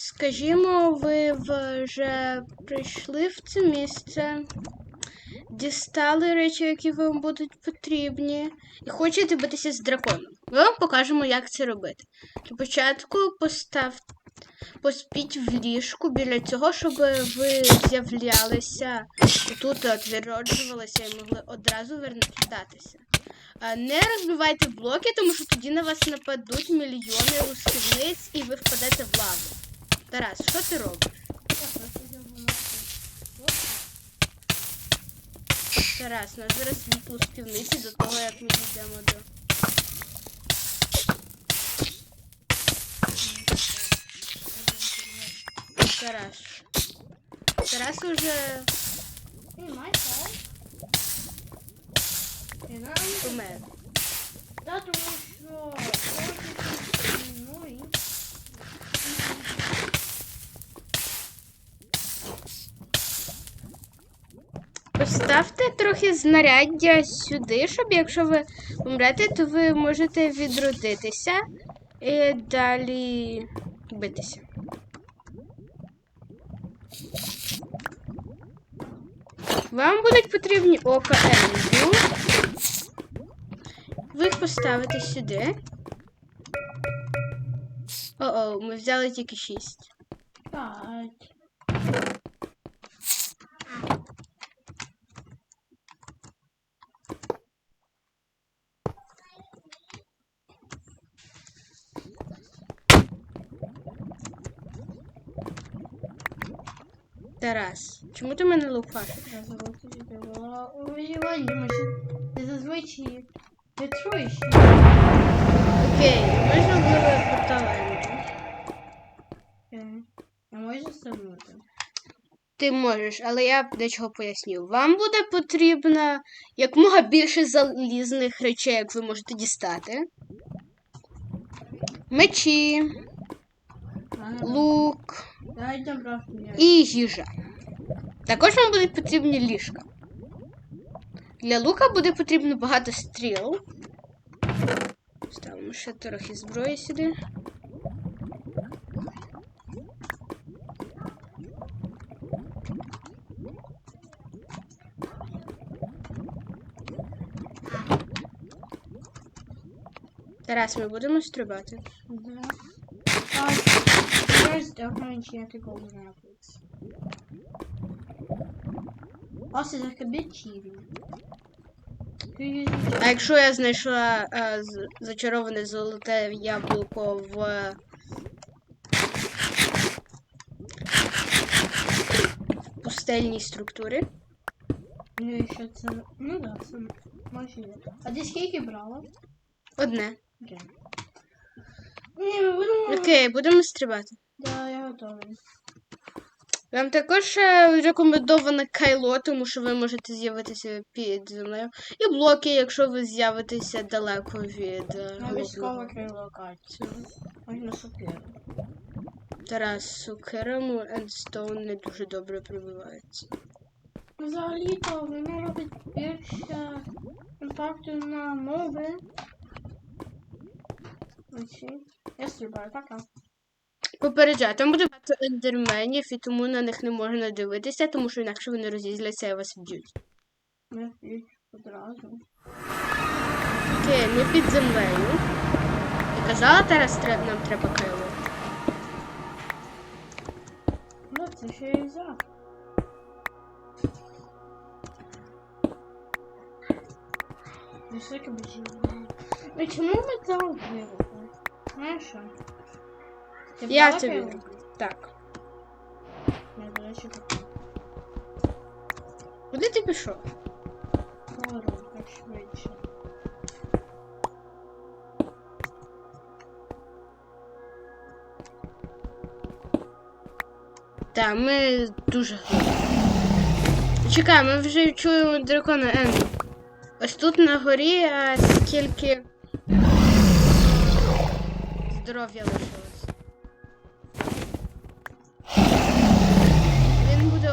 Скажімо, ви вже прийшли в це місце, дістали речі, які вам будуть потрібні, і хочете битися з драконом. Ми вам покажемо, як це робити. Для початку постав... поспіть в ліжку біля цього, щоб ви з'являлися тут, от відроджувалися і могли одразу вертатися. Не розбивайте блоки, тому що тоді на вас нападуть мільйони русківниць і ви впадете в лаву. Тарас, що ти робиш? Тарас, нас зараз світло співниці до того, як ми дійдемо до. Тарас. Тарас уже помер. Да, тому що Поставте трохи знаряддя сюди, щоб якщо ви помрете, то ви можете відродитися і далі битися. Вам будуть потрібні ока Ендрю. Ви їх поставите сюди. О-о, ми взяли тільки шість. п'ять. Тарас, чому ти мене може, ти зазвичай не чуєш. Окей, можна Ендрю. Е, Я можу ставити? Ти можеш, але я дечого поясню. Вам буде потрібно якомога більше залізних речей, як ви можете дістати. Мечі, лук Дай добро мені. і їжа. Також вам будуть потрібні ліжка. Для лука буде потрібно багато стріл. Ставимо ще трохи зброї сюди. Тарас, ми будемо стрибати. Да. А, there's definitely enchanted golden apples. Also, that could be cheating. А якщо я знайшла е, з- зачароване золоте яблуко в. пустельній структурі. Ну, еще це... Ну да, це може є. А ти скільки брала? Одне. Окей. Окей, будемо стрибати. Да, я готовий. Вам також е, рекомендовано кайло, тому що ви можете з'явитися під землею. І блоки, якщо ви з'явитеся далеко від е, головного. крилокацію. Можна сокиру. Тарас Сукерому Ендстоун не дуже добре прибивається. Взагалі-то воно робить більше імпакту на мови. Я стрибаю, пока. Попереджаю, там буде багато ендерменів, і тому на них не можна дивитися, тому що інакше вони розізляться і вас вб'ють. Ми їх одразу. Окей, ми під землею. І казала тре- нам треба кайло. Ну, це ще і за. Ну чому метал виробили? Знаєш що? Ти Я брала тобі. Так. Я, до речі, купила. Куди ти пішов? Говорю, так швидше. Так, ми дуже глибоко. Чекай, ми вже чуємо дракона Ендрю. Ось тут на горі а, скільки здоров'я лишилось.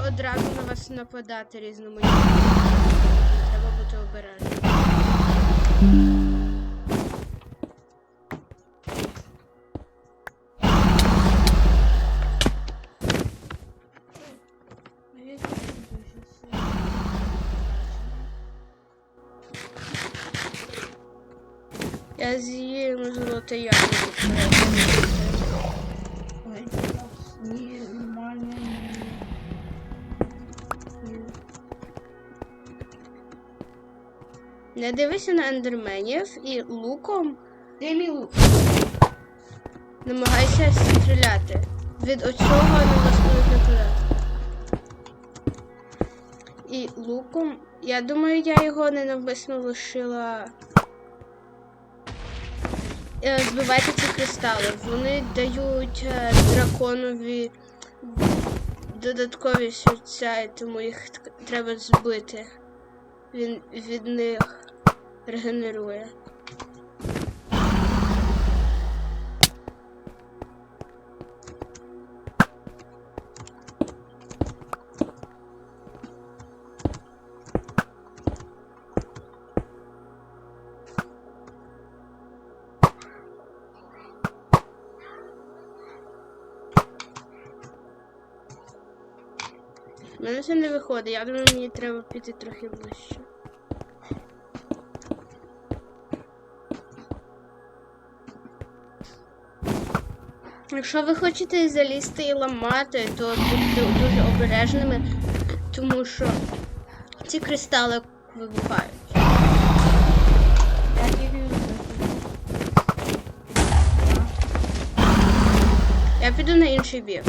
Одразу на вас нападати різноманітно. Треба бути обережним. Не дивися на ендерменів і луком Де мій лук? намагайся стріляти. Від оцього не можуть нападати. І луком. Я думаю, я його ненавмисно лишила. Е, Збивайте ці кристали. Вони дають е, драконові додаткові серця, і тому їх треба збити. Він від них регенерує. Мене це не виходить. Я думаю, мені треба піти трохи ближче. Якщо ви хочете залізти і ламати, то будьте дуже обережними, тому що ці кристали вибухають. Я піду на інший бік.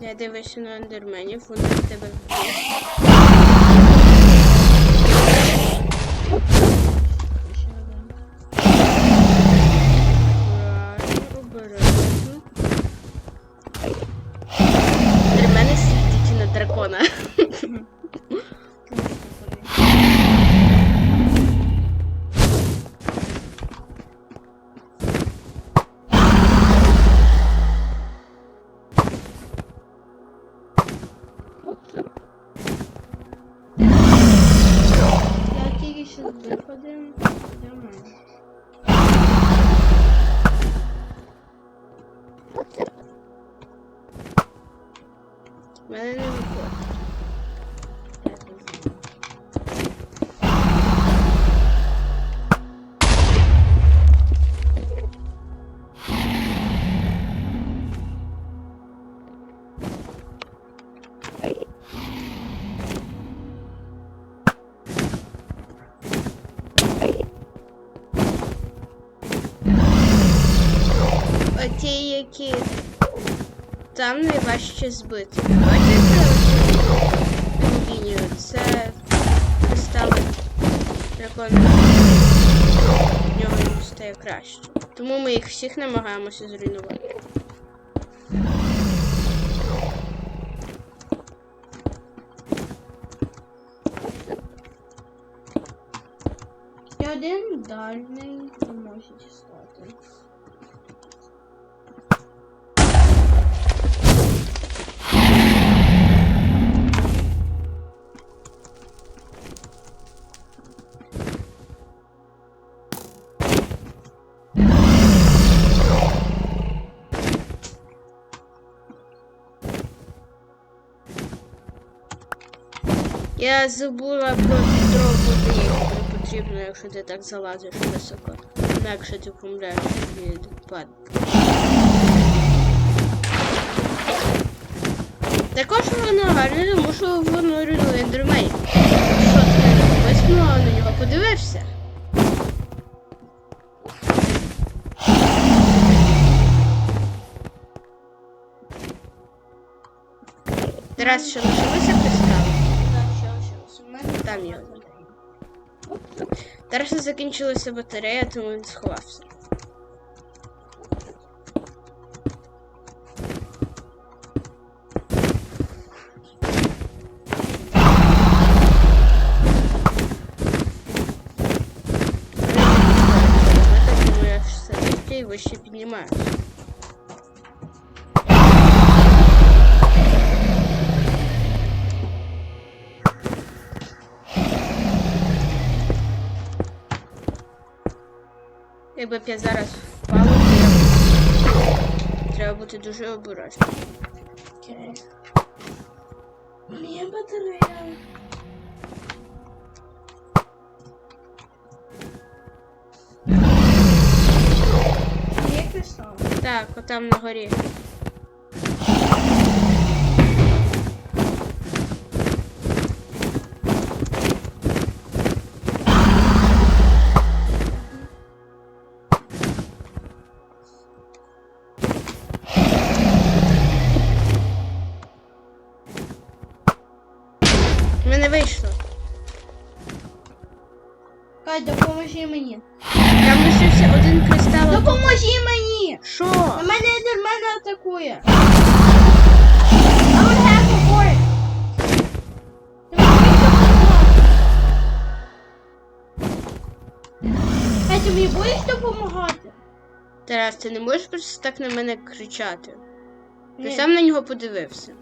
Я дивлюся на ендерменів, вони в тебе вб'ють. Оті, які там найважче збити. Бачите оцю лінію? Це кристали дракона. В нього йому стає краще. Тому ми їх всіх намагаємося зруйнувати. Один дальний Я забула про води, яке потрібно, якщо ти так залазиш високо. Інакше ти помреш від паду. Також воно гарне, тому що воно руйнує ендерменів. Якщо ти навмисно на нього подивишся. Тарас, ще лишилися Там є. Тараса закінчилася батарея, тому він сховався. Тому я все вище і вище піднімаюся. Якби б я зараз впав, треба бути дуже обережним. Мені батарея. Так, отам на горі. Допоможи мені. Там лишився один кристал. Допоможи мені! Що? На мене ендермен атакує. Ти мені будеш допомагати? Тарас, ти не можеш просто так на мене кричати. Ти сам на нього подивився.